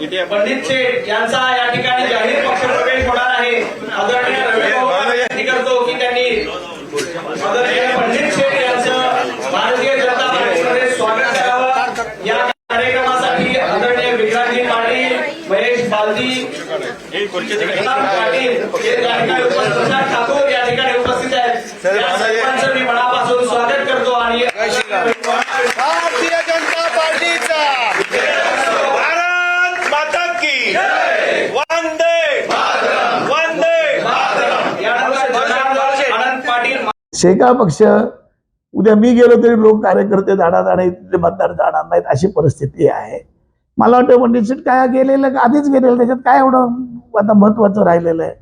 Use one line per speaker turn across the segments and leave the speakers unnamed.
पंडित शेठ यांचा या ठिकाणी जाहीर पक्षप्रवेश होणार आहे. आदरणीय रवी करतो की त्यांनी आदरणीय पंडित शेठ यांचं भारतीय जनता पार्टीमध्ये स्वागत करावं. या कार्यक्रमासाठी आदरणीय विक्रांतजी पाटील महेश बालदी पाटील हे या ठिकाणी उपस्थित प्रसाद ठाकूर या ठिकाणी उपस्थित आहेत या सर्वांचं मी मनापासून स्वागत करतो आणि
भारतीय जनता पार्टीचा भारत माता की वंदे वंदे
यानंतर जनार्दन आनंद पाटील
शेका पक्ष उद्या मी गेलो तरी लोक कार्यकर्ते जाणार नाही तिथले मतदार जाणार नाहीत अशी परिस्थिती आहे. मला वाटतं पंडित सीट काय गेलेलं आधीच गेलेलं त्याच्यात काय एवढं आता महत्वाचं राहिलेलं आहे?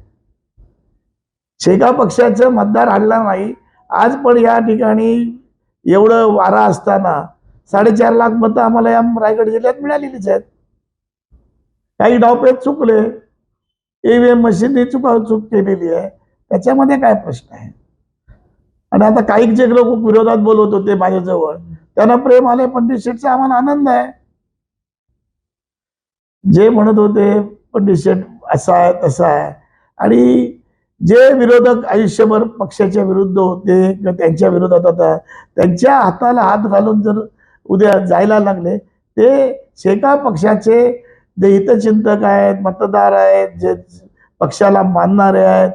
शेका पक्षाचं मतदार हाडला नाही. आज पण या ठिकाणी एवढं वारा असताना साडेचार लाख मतं आम्हाला या रायगड जिल्ह्यात मिळालेलीच आहेत. काही डावपेच चुकले. ईव्हीएम मशीनने चुका चूक केलेली आहे. त्याच्यामध्ये काय प्रश्न आहे? आणि आता काही जे लोक विरोधात बोलत होते माझ्याजवळ त्यांना प्रेम आले पंडित शेठचा आम्हाला आनंद आहे. जे म्हणत होते पंडित शेठ असा आहे तसा आहे. आणि जे विरोधक आयुष्यभर पक्षाच्या विरुद्ध होते किंवा त्यांच्या विरोधात होता त्यांच्या हाताला हात घालून जर उद्या जायला लागले ते शेका पक्षाचे जे हितचिंतक आहेत मतदार आहेत जे पक्षाला मानणारे आहेत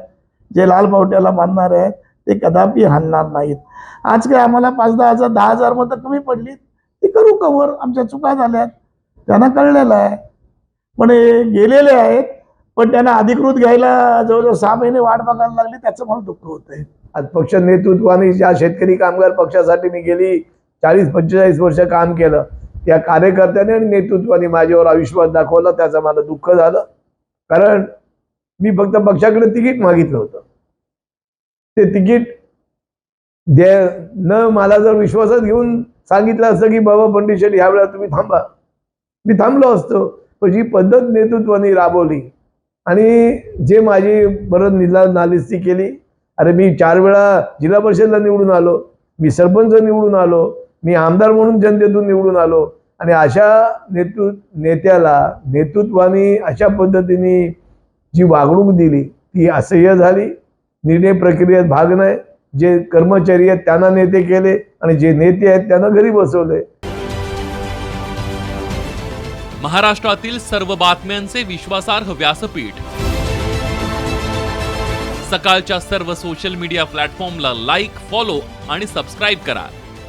जे लाल पावट्याला मानणारे आहेत ते कदापि हलणार नाहीत. आज काय आम्हाला पाच दहा हजार दहा हजार मतं कमी पडली ते करू कवर. आमच्या चुका झाल्यात. त्यांना कळलेलं आहे. पण हे गेलेले आहेत पण त्यांना अधिकृत घ्यायला जवळजवळ सहा महिने वाट बघायला लागली त्याचं मला दुःख होतंय.
आज पक्ष नेतृत्वाने ज्या शेतकरी कामगार पक्षासाठी मी गेली चाळीस पंचेचाळीस वर्ष काम केलं. त्या कार्यकर्त्याने आणि नेतृत्वाने माझ्यावर अविश्वास दाखवला. त्याचं मला दुःख झालं. कारण मी फक्त पक्षाकडे तिकीट मागितलं होतं. ते तिकीट दे न मला जर विश्वासात घेऊन सांगितलं असतं की बाबा पंडित शेट्टी ह्या वेळा तुम्ही थांबा. मी थांबलो असतो. पण जी पद्धत नेतृत्वाने राबवली आणि जे माझी परत निला नालिस्ती केली अरे मी चार वेळा जिल्हा परिषदला निवडून आलो. मी सरपंच निवडून आलो. मी आमदार म्हणून जनतेतून निवडून आलो आणि अशा नेतृ नेत्याला नेतृत्वाने अशा पद्धतीने जी वागणूक दिली ती असह्य झाली. निर्णय प्रक्रियेत भाग नाही. जे कर्मचारी आहेत त्यांना नेते केले आणि जे नेते आहेत त्यांना घरी बसवले.
महाराष्ट्रातील सर्व बातम्यांचे विश्वासार्ह व्यासपीठ. सकाळच्या सर्व सोशल मीडिया प्लॅटफॉर्मला लाईक फॉलो आणि सबस्क्राईब करा.